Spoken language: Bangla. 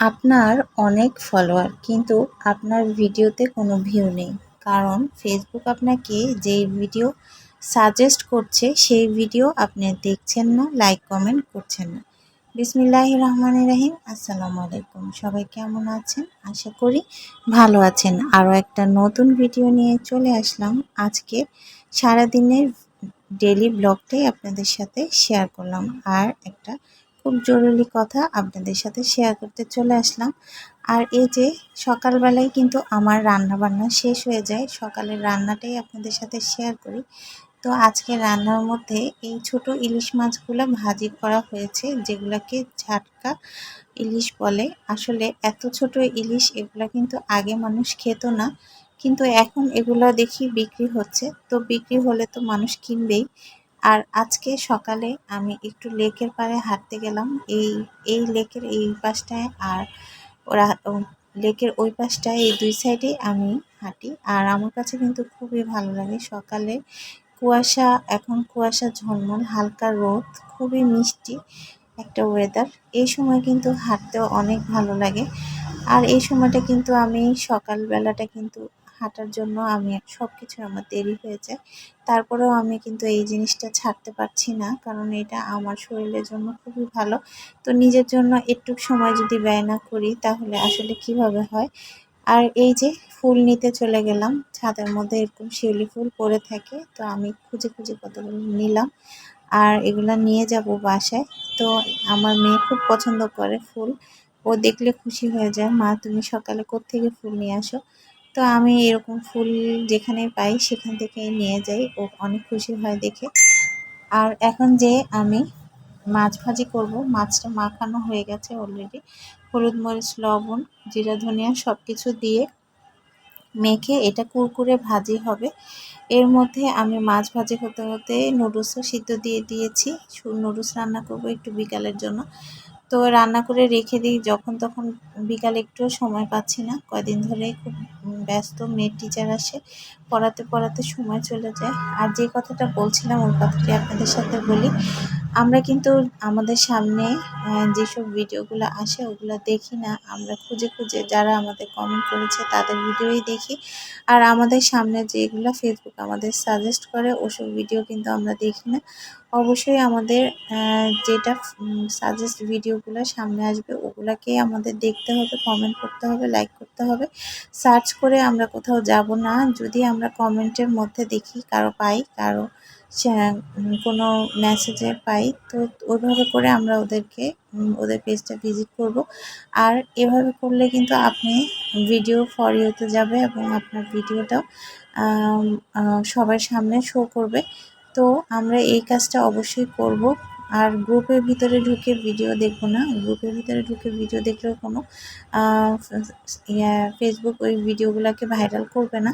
আপনার অনেক ফলোয়ার কিন্তু আপনার ভিডিওতে কোনো ভিউ নেই। কারণ ফেসবুক আপনাকে যেই ভিডিও সাজেস্ট করছে, সেই ভিডিও আপনি দেখছেন না লাইক কমেন্ট করছেন না। বিসমিল্লাহ রহমান রাহিম, আসসালামু আলাইকুম। সবাই কেমন আছেন? আশা করি ভালো আছেন। আরও একটা নতুন ভিডিও নিয়ে চলে আসলাম। আজকে সারাদিনের ডেলি ব্লগটাই আপনাদের সাথে শেয়ার করলাম। আর একটা খুব জরুরি কথা আপনাদের সাথে শেয়ার করতে চলে আসলাম। আর এই যে সকালবেলায় কিন্তু আমার রান্না বান্না শেষ হয়ে যায়, সকালের রান্নাটাই আপনাদের সাথে শেয়ার করি। তো আজকে রান্নার মধ্যে এই ছোট ইলিশ মাছগুলো ভাজি করা হয়েছে, যেগুলোকে ঝাটকা ইলিশ বলে। আসলে এত ছোট ইলিশ, এগুলো কিন্তু আগে মানুষ খেত না, কিন্তু এখন এগুলো দেখি বিক্রি হচ্ছে। তো বিক্রি হলে তো মানুষ কিনবেই। আর আজকে সকালে আমি একটু লেকের পাড়ে হাঁটতে গেলাম। এই এই লেকের এই পাশটায় আর ওরা লেকের ওই পাশটায় এই দুই সাইডে আমি হাঁটি। আর আমার কাছে কিন্তু খুবই ভালো লাগে। সকালে কুয়াশা, এখন কুয়াশা ঝলমল, হালকা রোদ, খুবই মিষ্টি একটা ওয়েদার এই সময় কিন্তু হাঁটতেও অনেক ভালো লাগে। আর এই সময়টা কিন্তু আমি সকালবেলাটা কিন্তু হাঁটার জন্য আমি সব কিছু আমার দেরি হয়ে যায়। তারপরেও আমি কিন্তু এই জিনিসটা ছাড়তে পারছি না, কারণ এটা আমার শরীরের জন্য খুবই ভালো। তো নিজের জন্য একটু সময় যদি ব্যয় না করি, তাহলে আসলে কীভাবে হয়? আর এই যে ফুল নিতে চলে গেলাম, ছাদের মধ্যে এরকম শিউলি ফুল পড়ে থাকে, তো আমি খুঁজে খুঁজে কতগুলো নিলাম আর এগুলো নিয়ে যাব বাসায়। তো আমার মেয়ে খুব পছন্দ করে ফুল, ও দেখলে খুশি হয়ে যায়, মা, তুমি সকালে কোত্থেকে ফুল নিয়ে আসো? তো আমি এরকম ফুল যেখানে পাই সেখান থেকে নিয়ে যাই। ও অনেক খুশি হয় দেখে। আর এখন যে আমি মাছ ভাজি করব, মাছটা মাখানো হয়ে গেছে অলরেডি হলুদ মরিচ, লবণ, জিরা, ধনিয়া সব কিছু দিয়ে মেখে এটা কুরকুরে ভাজি হবে। এর মধ্যে আমি মাছ ভাজি হতে হতে নুডলসও সিদ্ধ দিয়ে দিয়েছি। নুডলস রান্না করব একটু বিকালের জন্য। তো রান্না করে রেখে দিই, যখন তখন বিকালে একটুও সময় পাচ্ছি না। কয়দিন ধরে খুব ব্যস্ত মেয়ের টিচার আসে, পড়াতে পড়াতে সময় চলে যায়। আর যে কথাটা বলছিলাম, ওই কথাটি আপনাদের সাথে বলি। আমরা কিন্তু আমাদের সামনে যেসব ভিডিওগুলো আসে ওগুলো দেখি না। আমরা খুঁজে খুঁজে যারা আমাদের কমেন্ট করেছে তাদের ভিডিওই দেখি। আর আমাদের সামনে যেগুলো ফেসবুক আমাদের সাজেস্ট করে, ওসব ভিডিও কিন্তু আমরা দেখি না। অবশ্যই আমাদের যেটা সাজেস্ট ভিডিওগুলো সামনে আসবে ওগুলাকেই আমাদের দেখতে হবে কমেন্ট করতে হবে লাইক করতে হবে। সার্চ করে আমরা কোথাও যাব না। যদি আমরা কমেন্টের মধ্যে দেখি, কারও পাই, কারও কোনো মেসেজে পাই, তো ওইভাবে করে আমরা ওদেরকে ওদের পেজটা ভিজিট করব। আর এভাবে করলে কিন্তু আপনি ভিডিও ফর ইউতে যাবে এবং আপনার ভিডিওটাও সবার সামনে শো করবে। তো আমরা এই কাজটা অবশ্যই করব। আর গ্রুপের ভিতরে ঢুকে ভিডিও দেখব না। গ্রুপের ভিতরে ঢুকে ভিডিও দেখলেও কোনো ফেসবুক ওই ভিডিওগুলোকে ভাইরাল করবে না।